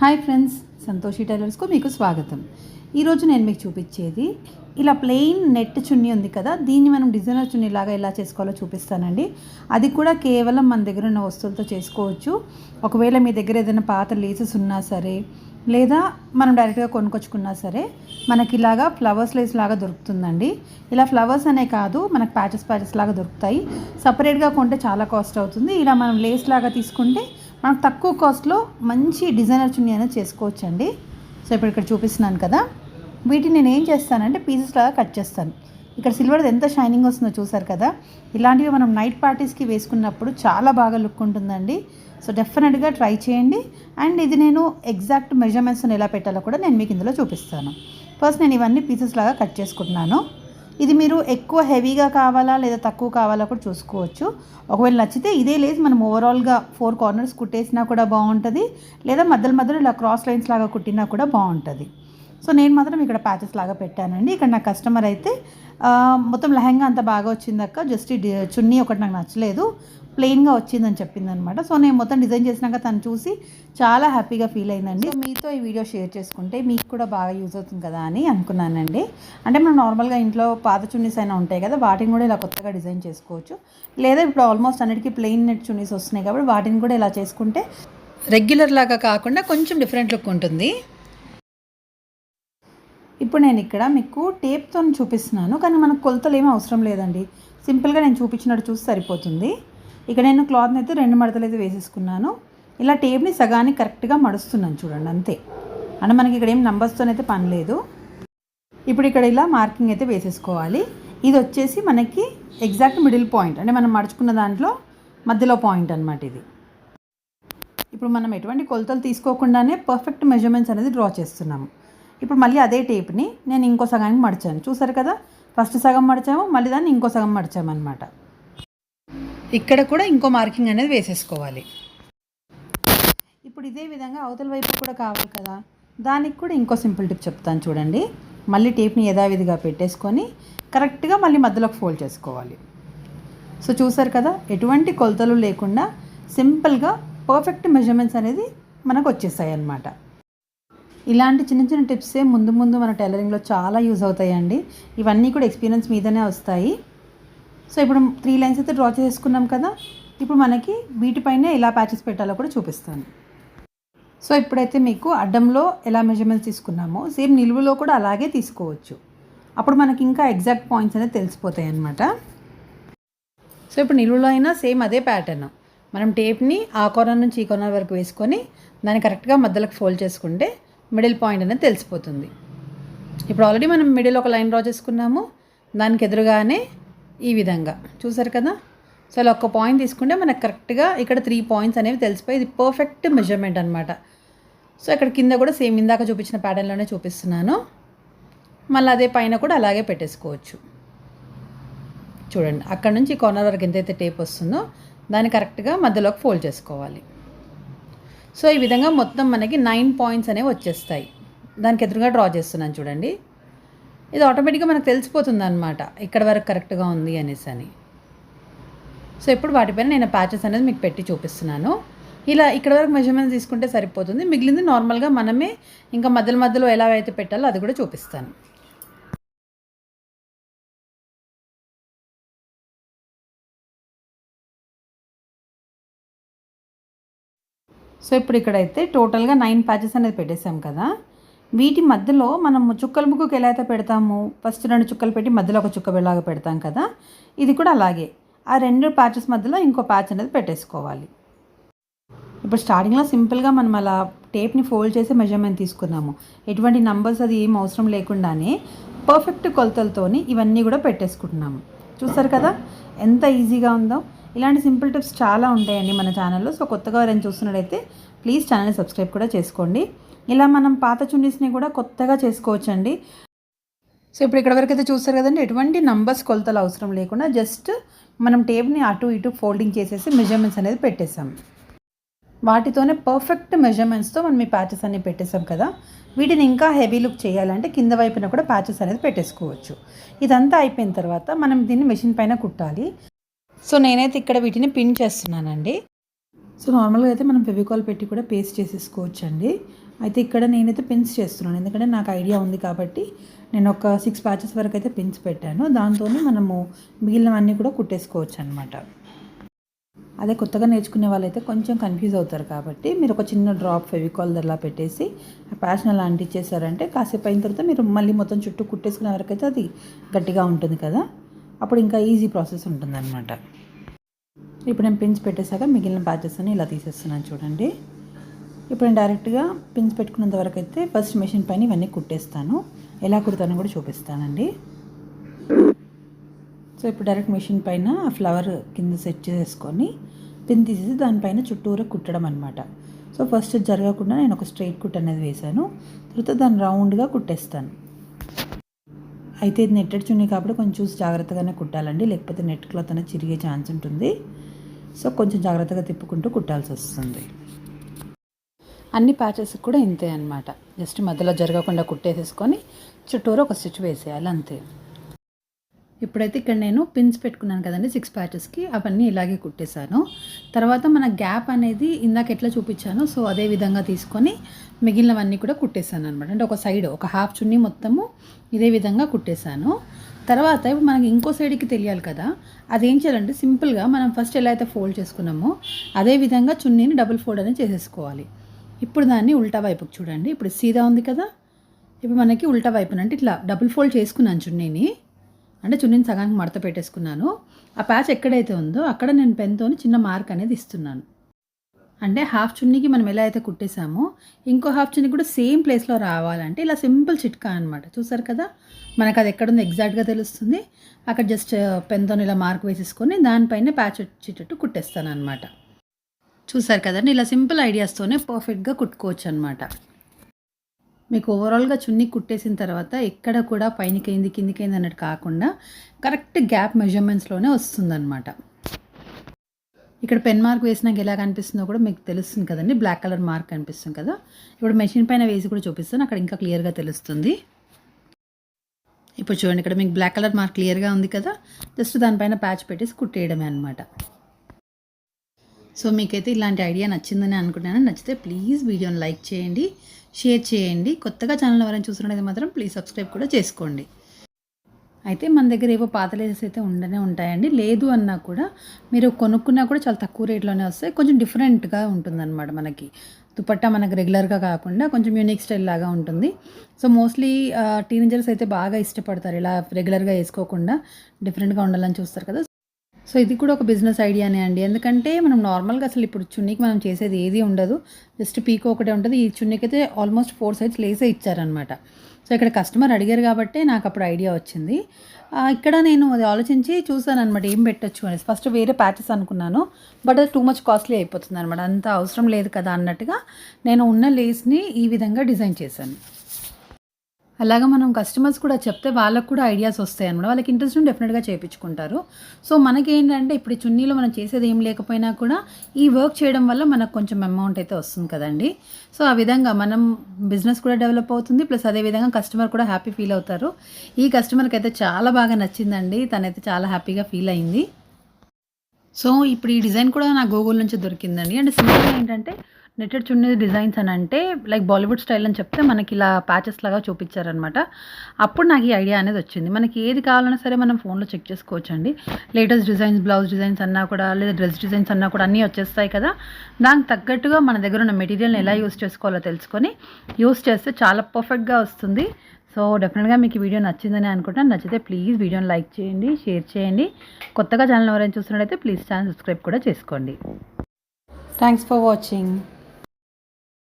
Hi friends Santoshi టైలర్స్కు మీకు స్వాగతం. ఈరోజు నేను మీకు చూపించేది ఇలా ప్లెయిన్ నెట్ చున్నీ ఉంది కదా దీన్ని మనం డిజైనర్ చున్నీ లాగా ఎలా చేసుకోవాలో చూపిస్తానండి. అది కూడా కేవలం మన దగ్గర ఉన్న వస్తువులతో చేసుకోవచ్చు. ఒకవేళ మీ దగ్గర ఏదైనా పాత లేసెస్ ఉన్నా సరే లేదా మనం డైరెక్ట్గా కొనుక్కొచ్చుకున్నా సరే మనకి ఇలాగా ఫ్లవర్స్ లేస్ లాగా దొరుకుతుందండి. ఇలా ఫ్లవర్స్ అనే కాదు మనకు ప్యాచెస్ ప్యాచెస్ లాగా దొరుకుతాయి. సపరేట్గా కొంటే చాలా కాస్ట్ అవుతుంది. ఇలా మనం లేస్ లాగా తీసుకుంటే మనకు తక్కువ కాస్ట్లో మంచి డిజైనర్ చున్నీ అనేది చేసుకోవచ్చు అండి సో ఇప్పుడు ఇక్కడ చూపిస్తున్నాను కదా. వీటిని నేను ఏం చేస్తానంటే పీసెస్ లాగా కట్ చేస్తాను. ఇక్కడ సిల్వర్ది ఎంత షైనింగ్ వస్తుందో చూసారు కదా. ఇలాంటివి మనం నైట్ పార్టీస్కి వేసుకున్నప్పుడు చాలా బాగా లుక్ ఉంటుందండి. సో డెఫినెట్గా ట్రై చేయండి. అండ్ ఇది నేను ఎగ్జాక్ట్ మెజర్మెంట్స్ని ఎలా పెట్టాలో కూడా నేను మీకు ఇందులో చూపిస్తాను. ఫస్ట్ నేను ఇవన్నీ పీసెస్ లాగా కట్ చేసుకుంటున్నాను. ఇది మీరు ఎక్కువ హెవీగా కావాలా లేదా తక్కువ కావాలా కూడా చూసుకోవచ్చు. ఒకవేళ నచ్చితే ఇదే లేదు మనం ఓవరాల్గా ఫోర్ కార్నర్స్ కుట్టేసినా కూడా బాగుంటుంది లేదా మధ్యలో మధ్యలో ఇలా క్రాస్ లైన్స్ లాగా కుట్టినా కూడా బాగుంటుంది. సో నేను మాత్రం ఇక్కడ ప్యాచెస్ లాగా పెట్టానండి. ఇక్కడ నా కస్టమర్ అయితే మొత్తం లెహంగా అంత బాగా వచ్చిందక్క జస్ట్ ఈ చున్నీ ఒకటి నాకు నచ్చలేదు. ప్లెయిన్గా వచ్చిందని చెప్పింది అనమాట సో నేను మొత్తం డిజైన్ చేసినాక తను చూసి చాలా హ్యాపీగా ఫీల్ అయిందండి. మీతో ఈ వీడియో షేర్ చేసుకుంటే మీకు కూడా బాగా యూజ్ అవుతుంది కదా అని అనుకున్నానండి. అంటే మనం నార్మల్గా ఇంట్లో పాత చున్నీస్ అయినా ఉంటాయి కదా వాటిని కూడా ఇలా కొత్తగా డిజైన్ చేసుకోవచ్చు. లేదా ఇప్పుడు ఆల్మోస్ట్ అన్నిటికీ ప్లెయిన్ నెట్ చున్నీస్ వస్తున్నాయి కాబట్టి వాటిని కూడా ఇలా చేసుకుంటే రెగ్యులర్ లాగా కాకుండా కొంచెం డిఫరెంట్ లుక్ ఉంటుంది. ఇప్పుడు నేను ఇక్కడ మీకు టేప్తో చూపిస్తున్నాను కానీ మనకు కొలతలు ఏమీ అవసరం లేదండి. సింపుల్గా నేను చూపించినట్టు చూసి సరిపోతుంది. ఇక్కడ నేను క్లాత్ని అయితే రెండు మడతలు అయితే వేసేసుకున్నాను. ఇలా టేప్ని సగానికి కరెక్ట్గా మడుస్తున్నాను చూడండి అంతే. అంటే మనకి ఇక్కడ ఏం నంబర్స్తోనైతే పని లేదు. ఇప్పుడు ఇక్కడ ఇలా మార్కింగ్ అయితే వేసేసుకోవాలి. ఇది వచ్చేసి మనకి ఎగ్జాక్ట్ మిడిల్ పాయింట్ అంటే మనం మడుచుకున్న దాంట్లో మధ్యలో పాయింట్ అనమాట ఇది. ఇప్పుడు మనం ఎటువంటి కొలతలు తీసుకోకుండానే పర్ఫెక్ట్ మెజర్మెంట్స్ అనేది డ్రా చేస్తున్నాము. ఇప్పుడు మళ్ళీ అదే టేప్ని నేను ఇంకో సగానికి మడిచాను. చూసారు కదా? ఫస్ట్ సగం మడిచాము మళ్ళీ దాన్ని ఇంకో సగం మడిచామన్నమాట. ఇక్కడ కూడా ఇంకో మార్కింగ్ అనేది వేసేసుకోవాలి. ఇప్పుడు ఇదే విధంగా అవతల వైపు కూడా కావాలి కదా? దానికి కూడా ఇంకో సింపుల్ టిప్ చెప్తాను చూడండి. మళ్ళీ టేప్ని యథావిధిగా పెట్టేసుకొని కరెక్ట్గా మళ్ళీ మధ్యలోకి ఫోల్డ్ చేసుకోవాలి. సో చూసారు కదా? ఎటువంటి కొలతలు లేకుండా సింపుల్గా పర్ఫెక్ట్ మెజర్మెంట్స్ అనేది మనకు వచ్చేసాయి అన్నమాట ఇలాంటి చిన్న చిన్న టిప్సే ముందు ముందు మన టైలరింగ్లో చాలా యూజ్ అవుతాయండి. ఇవన్నీ కూడా ఎక్స్పీరియన్స్ మీదనే వస్తాయి. సో ఇప్పుడు త్రీ లైన్స్ అయితే డ్రా చేసుకున్నాం కదా ఇప్పుడు మనకి వీటిపైన ఎలా ప్యాచెస్ పెట్టాలో కూడా చూపిస్తాను. సో ఇప్పుడైతే మీకు అడ్డంలో ఎలా మెజర్మెంట్స్ తీసుకున్నామో సేమ్ నిలువులో కూడా అలాగే తీసుకోవచ్చు. అప్పుడు మనకి ఇంకా ఎగ్జాక్ట్ పాయింట్స్ అనేది తెలిసిపోతాయి అన్నమాట. సో ఇప్పుడు నిలువులో అయినా సేమ్ అదే ప్యాటర్న్. మనం టేప్ని ఆ కార్నర్ నుంచి ఈ కార్నర్ వరకు వేసుకొని దాన్ని కరెక్ట్గా మధ్యలోకి ఫోల్డ్ చేసుకుంటే మిడిల్ పాయింట్ అనేది తెలిసిపోతుంది. ఇప్పుడు ఆల్రెడీ మనం మిడిల్ ఒక లైన్ డ్రా చేసుకున్నాము. దానికి ఎదురుగానే ఈ విధంగా. చూసారు కదా? సో అలా ఒక్క పాయింట్ తీసుకుంటే మనకు కరెక్ట్గా ఇక్కడ త్రీ పాయింట్స్ అనేవి తెలిసిపోయి ఇది పర్ఫెక్ట్ మెజర్మెంట్ అనమాట సో ఇక్కడ కింద కూడా సేమ్ ఇందాక చూపించిన ప్యాటర్న్లోనే చూపిస్తున్నాను. మళ్ళీ అదే పైన కూడా అలాగే పెట్టేసుకోవచ్చు. చూడండి అక్కడ నుంచి కార్నర్ వరకు ఎంతైతే టేప్ వస్తుందో దాన్ని కరెక్ట్గా మధ్యలోకి ఫోల్డ్ చేసుకోవాలి. సో ఈ విధంగా మొత్తం మనకి నైన్ పాయింట్స్ అనేవి వచ్చేస్తాయి. దానికి ఎదురుగా డ్రా చేస్తున్నాను చూడండి. ఇది ఆటోమేటిక్గా మనకు తెలిసిపోతుంది అనమాట ఇక్కడ వరకు కరెక్ట్గా ఉంది అనేసి అని. సో ఇప్పుడు వాటిపైన నేను ప్యాచెస్ అనేది మీకు పెట్టి చూపిస్తున్నాను. ఇలా ఇక్కడ వరకు మెజర్మెంట్స్ తీసుకుంటే సరిపోతుంది. మిగిలింది నార్మల్గా మనమే ఇంకా మధ్యలో మధ్యలో ఎలా అయితే పెట్టాలో అది కూడా చూపిస్తాను. సో ఇప్పుడు ఇక్కడైతే టోటల్గా నైన్ ప్యాచెస్ అనేది పెట్టేసాం కదా. వీటి మధ్యలో మనం చుక్కల ముగ్గుకు ఎలా అయితే పెడతాము ఫస్ట్ రెండు చుక్కలు పెట్టి మధ్యలో ఒక చుక్క వెళ్ళాగా పెడతాం కదా. ఇది కూడా అలాగే. ఆ రెండు ప్యాచెస్ మధ్యలో ఇంకో ప్యాచ్ అనేది పెట్టేసుకోవాలి. ఇప్పుడు స్టార్టింగ్లో సింపుల్గా మనం అలా టేప్ని ఫోల్డ్ చేసి మెజర్మెంట్ తీసుకున్నాము. ఎటువంటి నంబర్స్ అది ఏం అవసరం లేకుండానే పర్ఫెక్ట్ కొలతలతోని ఇవన్నీ కూడా పెట్టేసుకుంటున్నాము. చూస్తారు కదా? ఎంత ఈజీగా ఉందో. ఇలాంటి సింపుల్ టిప్స్ చాలా ఉంటాయండి మన ఛానల్లో. సో కొత్తగా ఎవరైనా చూస్తున్నట్టయితే ప్లీజ్ ఛానల్ని సబ్స్క్రైబ్ కూడా చేసుకోండి. ఇలా మనం పాత చున్నీస్ని కూడా కొత్తగా చేసుకోవచ్చండి. సో ఇప్పుడు ఇక్కడ వరకు అయితే చూస్తారు కదండి ఎటువంటి నంబర్స్ కొలతలు అవసరం లేకుండా జస్ట్ మనం టేప్ని అటు ఇటు ఫోల్డింగ్ చేసేసి మెజర్మెంట్స్ అనేది పెట్టేసాం వాటితోనే పర్ఫెక్ట్ మెజర్మెంట్స్తో మనం ఈ ప్యాచెస్ అన్ని పెట్టేసాం కదా. వీటిని ఇంకా హెవీ లుక్ చేయాలంటే కింద వైపున కూడా ప్యాచెస్ అనేది పెట్టేసుకోవచ్చు. ఇదంతా అయిపోయిన తర్వాత మనం దీన్ని మెషిన్ పైన కుట్టాలి. సో నేనైతే ఇక్కడ వీటిని పిన్ చేస్తున్నానండి. సో నార్మల్గా అయితే మనం ఫెవికాల్ పెట్టి కూడా పేస్ట్ చేసేసుకోవచ్చు అండి అయితే ఇక్కడ నేనైతే పిన్స్ చేస్తున్నాను. ఎందుకంటే నాకు ఐడియా ఉంది కాబట్టి నేను ఒక సిక్స్ ప్యాచెస్ వరకు అయితే పిన్స్ పెట్టాను. దాంతోనే మనము మిగిలినవన్నీ కూడా కుట్టేసుకోవచ్చు అనమాట అదే కొత్తగా నేర్చుకునే వాళ్ళైతే కొంచెం కన్ఫ్యూజ్ అవుతారు కాబట్టి మీరు ఒక చిన్న డ్రాప్ ఫెవికాల్ అలా పెట్టేసి ఆ ప్యాషన్ అలా అంటించేసారంటే కాసేపు అయిన తర్వాత మీరు మళ్ళీ మొత్తం చుట్టూ కుట్టేసుకునే వరకు అయితే అది గట్టిగా ఉంటుంది కదా. అప్పుడు ఇంకా ఈజీ ప్రాసెస్ ఉంటుందన్నమాట. ఇప్పుడు నేను పిన్స్ పెట్టేశాక మిగిలిన ప్యాచెస్ అని ఇలా తీసేస్తున్నాను చూడండి. ఇప్పుడు నేను డైరెక్ట్గా పిన్స్ పెట్టుకున్నంత వరకు అయితే ఫస్ట్ మెషిన్ పైన ఇవన్నీ కుట్టేస్తాను. ఎలా కుడతానో కూడా చూపిస్తానండి. సో ఇప్పుడు డైరెక్ట్ మెషిన్ పైన ఫ్లవర్ కింద సెట్ చేసుకొని పిన్ తీసేసి దానిపైన చుట్టూరా కుట్టడం అనమాట సో ఫస్ట్ జరగకుండా నేను ఒక స్ట్రైట్ కుట్ అనేది వేశాను. తర్వాత దాన్ని రౌండ్గా కుట్టేస్తాను. అయితే ఇది నెట్టెడ్ చున్నీ కాబట్టి కొంచెం చూసి జాగ్రత్తగానే కుట్టాలండి. లేకపోతే నెట్ క్లాత్ అనేది చిరిగే ఛాన్స్ ఉంటుంది. సో కొంచెం జాగ్రత్తగా తిప్పుకుంటూ కుట్టాల్సి వస్తుంది. అన్ని ప్యాచెస్ కూడా ఇంతే అనమాట జస్ట్ మధ్యలో జరగకుండా కుట్టేసేసుకొని చుట్టూరు ఒక స్టిచ్ వేసేయాలి అంతే. ఇప్పుడైతే ఇక్కడ నేను పిన్స్ పెట్టుకున్నాను కదండి సిక్స్ ప్యాచెస్కి అవన్నీ ఇలాగే కుట్టేశాను. తర్వాత మన గ్యాప్ అనేది ఇందాక ఎట్లా చూపించానో సో అదే విధంగా తీసుకొని మిగిలినవన్నీ కూడా కుట్టేశాను అనమాట అంటే ఒక సైడ్ ఒక హాఫ్ చున్నీ మొత్తము ఇదే విధంగా కుట్టేశాను. తర్వాత ఇప్పుడు మనకి ఇంకో సైడ్కి తెలియాలి కదా. అదేం చేయాలంటే సింపుల్గా మనం ఫస్ట్ ఎలా అయితే ఫోల్డ్ చేసుకున్నామో అదే విధంగా చున్నీని డబుల్ ఫోల్డ్ అనేది చేసేసుకోవాలి. ఇప్పుడు దాన్ని ఉల్టా వైపుకి చూడండి. ఇప్పుడు సీదా ఉంది కదా. ఇప్పుడు మనకి ఉల్టా వైపున అంటే ఇట్లా డబుల్ ఫోల్డ్ చేసుకున్నాను చున్నీని. అంటే చున్నీని సగానికి మడత పెట్టేసుకున్నాను. ఆ ప్యాచ్ ఎక్కడైతే ఉందో అక్కడ నేను పెన్తో చిన్న మార్క్ అనేది ఇస్తున్నాను. అంటే హాఫ్ చున్నీకి మనం ఎలా అయితే కుట్టేసామో ఇంకో హాఫ్ చున్నీ కూడా సేమ్ ప్లేస్లో రావాలంటే ఇలా సింపుల్ చిట్కా అనమాట చూసారు కదా? మనకు అది ఎక్కడుందో ఎగ్జాక్ట్గా తెలుస్తుంది. అక్కడ జస్ట్ పెన్తో ఇలా మార్క్ వేసేసుకొని దానిపైన ప్యాచ్ వచ్చేటట్టు కుట్టేస్తాను అనమాట చూసారు కదండి ఇలా సింపుల్ ఐడియాస్తోనే పర్ఫెక్ట్గా కుట్టుకోవచ్చు అనమాట మీకు ఓవరాల్గా చున్నీ కుట్టేసిన తర్వాత ఎక్కడ కూడా పైనకైంది కిందికైంది అన్నట్టు కాకుండా కరెక్ట్ గ్యాప్ మెజర్మెంట్స్లోనే వస్తుందన్నమాట. ఇక్కడ పెన్ మార్క్ వేసినాక ఎలా కనిపిస్తుందో కూడా మీకు తెలుస్తుంది కదండి. బ్లాక్ కలర్ మార్క్ కనిపిస్తుంది కదా. ఇప్పుడు మెషిన్ పైన వేసి కూడా చూపిస్తాను. అక్కడ ఇంకా క్లియర్గా తెలుస్తుంది. ఇప్పుడు చూడండి ఇక్కడ మీకు బ్లాక్ కలర్ మార్క్ క్లియర్గా ఉంది కదా. జస్ట్ దానిపైన ప్యాచ్ పెట్టేసి కుట్టేయడమే అనమాట సో మీకైతే ఇలాంటి ఐడియా నచ్చిందని అనుకుంటున్నాను. నచ్చితే ప్లీజ్ వీడియోని లైక్ చేయండి షేర్ చేయండి. కొత్తగా ఛానల్ ఎవరైనా చూస్తున్నది మాత్రం ప్లీజ్ సబ్స్క్రైబ్ కూడా చేసుకోండి. అయితే మన దగ్గర ఏవో పాత లేసెస్ అయితే ఉండనే ఉంటాయండి. లేదు అన్నా కూడా మీరు కొనుక్కున్నా కూడా చాలా తక్కువ రేట్లోనే వస్తాయి. కొంచెం డిఫరెంట్గా ఉంటుందన్నమాట మనకి. దుపట్టా మనకు రెగ్యులర్గా కాకుండా కొంచెం యూనిక్ స్టైల్ లాగా ఉంటుంది. సో మోస్ట్లీ టీనేజర్స్ అయితే బాగా ఇష్టపడతారు. ఇలా రెగ్యులర్గా వేసుకోకుండా డిఫరెంట్గా ఉండాలని చూస్తారు కదా. సో ఇది కూడా ఒక బిజినెస్ ఐడియానే అండి. ఎందుకంటే మనం నార్మల్గా అసలు ఇప్పుడు చున్నీకి మనం చేసేది ఏది ఉండదు. జస్ట్ పీకో ఒకటే ఉంటుంది. ఈ చున్నీకి అయితే ఆల్మోస్ట్ ఫోర్ సైజ్ లేసే ఇచ్చారనమాట సో ఇక్కడ కస్టమర్ అడిగారు కాబట్టి నాకు అప్పుడు ఐడియా వచ్చింది. ఇక్కడ నేను అది ఆలోచించి చూసాను అనమాట ఏం పెట్టచ్చు అనేసి. ఫస్ట్ వేరే ప్యాచెస్ అనుకున్నాను. బట్ అది టూ మచ్ కాస్ట్లీ అయిపోతుంది అనమాట అంత అవసరం లేదు కదా అన్నట్టుగా నేను ఉన్న లేస్ని ఈ విధంగా డిజైన్ చేశాను. అలాగా మనం కస్టమర్స్ కూడా చెప్తే వాళ్ళకు కూడా ఐడియాస్ వస్తాయి అనమాట వాళ్ళకి ఇంట్రెస్ట్ ఉంటే డెఫినెట్గా చేయించుకుంటారు సో మనకి ఏంటంటే ఇప్పుడు చున్నీలో మనం చేసేది ఏం లేకపోయినా కూడా ఈ వర్క్ చేయడం వల్ల మనకు కొంచెం అమౌంట్ అయితే వస్తుంది కదండి. సో ఆ విధంగా మనం బిజినెస్ కూడా డెవలప్ అవుతుంది. ప్లస్ అదే విధంగా కస్టమర్ కూడా హ్యాపీ ఫీల్ అవుతారు. ఈ కస్టమర్కి అయితే చాలా బాగా నచ్చిందండి. తనైతే చాలా హ్యాపీగా ఫీల్ అయింది. సో ఇప్పుడు ఈ డిజైన్ కూడా నా గూగుల్ నుంచి దొరికిందండి. అండ్ సింపుల్గా ఏంటంటే నెట్టెడ్ చున్నీ డిజైన్స్ అని అంటే లైక్ బాలీవుడ్ స్టైల్ అని చెప్తే మనకి ఇలా ప్యాచెస్ లాగా చూపించారనమాట అప్పుడు నాకు ఈ ఐడియా అనేది వచ్చింది. మనకి ఏది కావాలన్నా సరే మనం ఫోన్లో చెక్ చేసుకోవచ్చు అండి లేటెస్ట్ డిజైన్స్ బ్లౌజ్ డిజైన్స్ అన్నా కూడా లేదా డ్రెస్ డిజైన్స్ అన్నా కూడా అన్నీ వచ్చేస్తాయి కదా. దానికి తగ్గట్టుగా మన దగ్గర ఉన్న మెటీరియల్ని ఎలా యూస్ చేసుకోవాలో తెలుసుకొని యూస్ చేస్తే చాలా పర్ఫెక్ట్గా వస్తుంది. సో డెఫినెట్గా మీకు ఈ వీడియో నచ్చిందని అనుకుంటున్నాను. నచ్చితే ప్లీజ్ వీడియోని లైక్ చేయండి షేర్ చేయండి. కొత్తగా ఛానల్ ఎవరైనా చూస్తున్నట్టయితే ప్లీజ్ ఛానల్ సబ్స్క్రైబ్ కూడా చేసుకోండి. Thanks for watching